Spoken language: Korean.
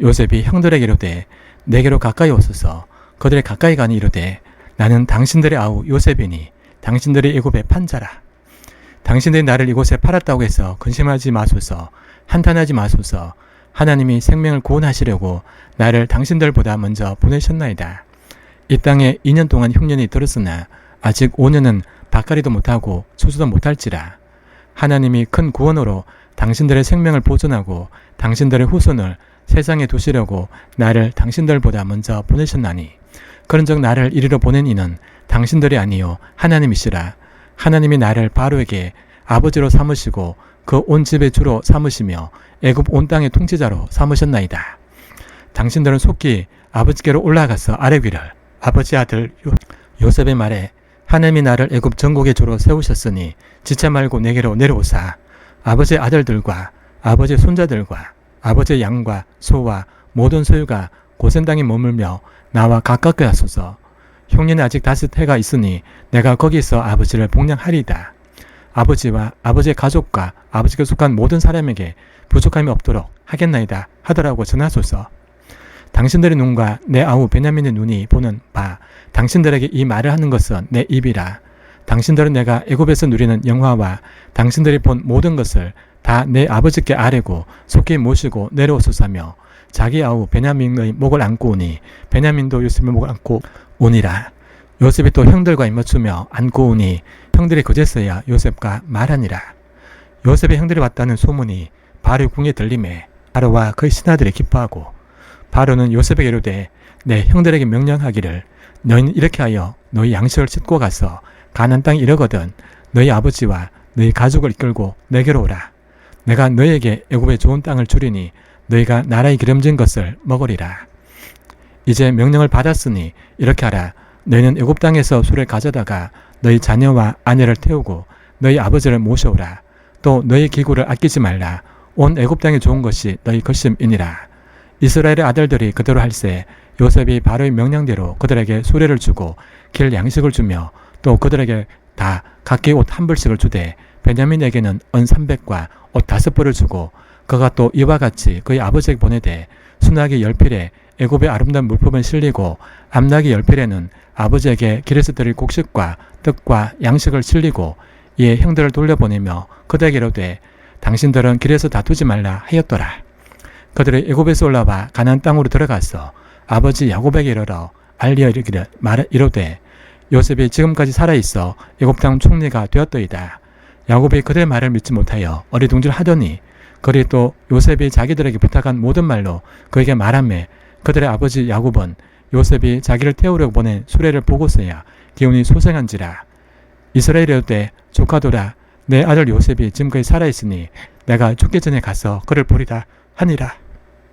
요셉이 형들에게 이르되 내게로 가까이 오소서. 그들의 가까이 가니 이르되 나는 당신들의 아우 요셉이니 당신들이 애굽의 판자라. 당신들이 나를 이곳에 팔았다고 해서 근심하지 마소서. 한탄하지 마소서. 하나님이 생명을 구원하시려고 나를 당신들보다 먼저 보내셨나이다. 이 땅에 2년 동안 흉년이 들었으나 아직 5년은 밭가리도 못하고 추수도 못할지라. 하나님이 큰 구원으로 당신들의 생명을 보존하고 당신들의 후손을 세상에 두시려고 나를 당신들보다 먼저 보내셨나니 그런즉 나를 이리로 보낸 이는 당신들이 아니요 하나님이시라. 하나님이 나를 바로에게 아버지로 삼으시고 그 온 집의 주로 삼으시며 애굽 온 땅의 통치자로 삼으셨나이다. 당신들은 속히 아버지께로 올라가서 아뢰기를 아버지 아들 요, 요셉의 말에 하나님이 나를 애굽 전국의 주로 세우셨으니 지체 말고 내게로 내려오사 아버지의 아들들과 아버지의 손자들과 아버지의 양과 소와 모든 소유가 고센 땅에 머물며 나와 가깝게 하소서. 흉년에 아직 다섯 해가 있으니 내가 거기서 아버지를 복양하리이다. 아버지와 아버지의 가족과 아버지께 속한 모든 사람에게 부족함이 없도록 하겠나이다 하더라고 전하소서. 당신들의 눈과 내 아우 베냐민의 눈이 보는 바 당신들에게 이 말을 하는 것은 내 입이라. 당신들은 내가 애굽에서 누리는 영화와 당신들이 본 모든 것을 다 내 아버지께 아뢰고 속히 모시고 내려오소서며 자기 아우 베냐민의 목을 안고 오니 베냐민도 요셉의 목을 안고 오니라. 요셉이 또 형들과 입맞추며 안고 오니 형들이 그제서야 요셉과 말하니라. 요셉의 형들이 왔다는 소문이 바로 궁에 들림에 바로와 그의 신하들이 기뻐하고 바로는 요셉에게 이르되 내 형들에게 명령하기를 너희는 이렇게 하여 너희 양식을 싣고 가서 가난 땅에 이르거든 너희 아버지와 너희 가족을 이끌고 내게로 오라. 내가 너희에게 애굽의 좋은 땅을 주리니 너희가 나라의 기름진 것을 먹으리라. 이제 명령을 받았으니 이렇게 하라. 너희는 애굽 땅에서 술을 가져다가 너희 자녀와 아내를 태우고 너희 아버지를 모셔오라. 또 너희 기구를 아끼지 말라. 온 애굽 땅에 좋은 것이 너희 것임이니라. 이스라엘의 아들들이 그대로 할세 요셉이 바로의 명령대로 그들에게 수레를 주고 길 양식을 주며 또 그들에게 다 각기 옷 한 벌씩을 주되 베냐민에게는 은 300과 옷 다섯 벌을 주고 그가 또 이와 같이 그의 아버지에게 보내되 순하기 열필에 애굽의 아름다운 물품을 실리고 암나기 열필에는 아버지에게 길에서 드릴 곡식과 떡과 양식을 실리고 이에 형들을 돌려보내며 그들에게 이르되 당신들은 길에서 다투지 말라 하였더라. 그들이 애굽에서 올라와 가나안 땅으로 들어가서 아버지 야곱에게 이르러 알리어 이르기를 말 이르되 요셉이 지금까지 살아 있어 애굽 땅 총리가 되었더이다. 야곱이 그들의 말을 믿지 못하여 어리둥절 하더니 그리 또 요셉이 자기들에게 부탁한 모든 말로 그에게 말하매 그들의 아버지 야곱은 요셉이 자기를 태우려고 보낸 수레를 보고서야 기운이 소생한지라 이스라엘의 때 조카도라 내 아들 요셉이 지금까지 살아있으니 내가 죽기 전에 가서 그를 보리다 하니라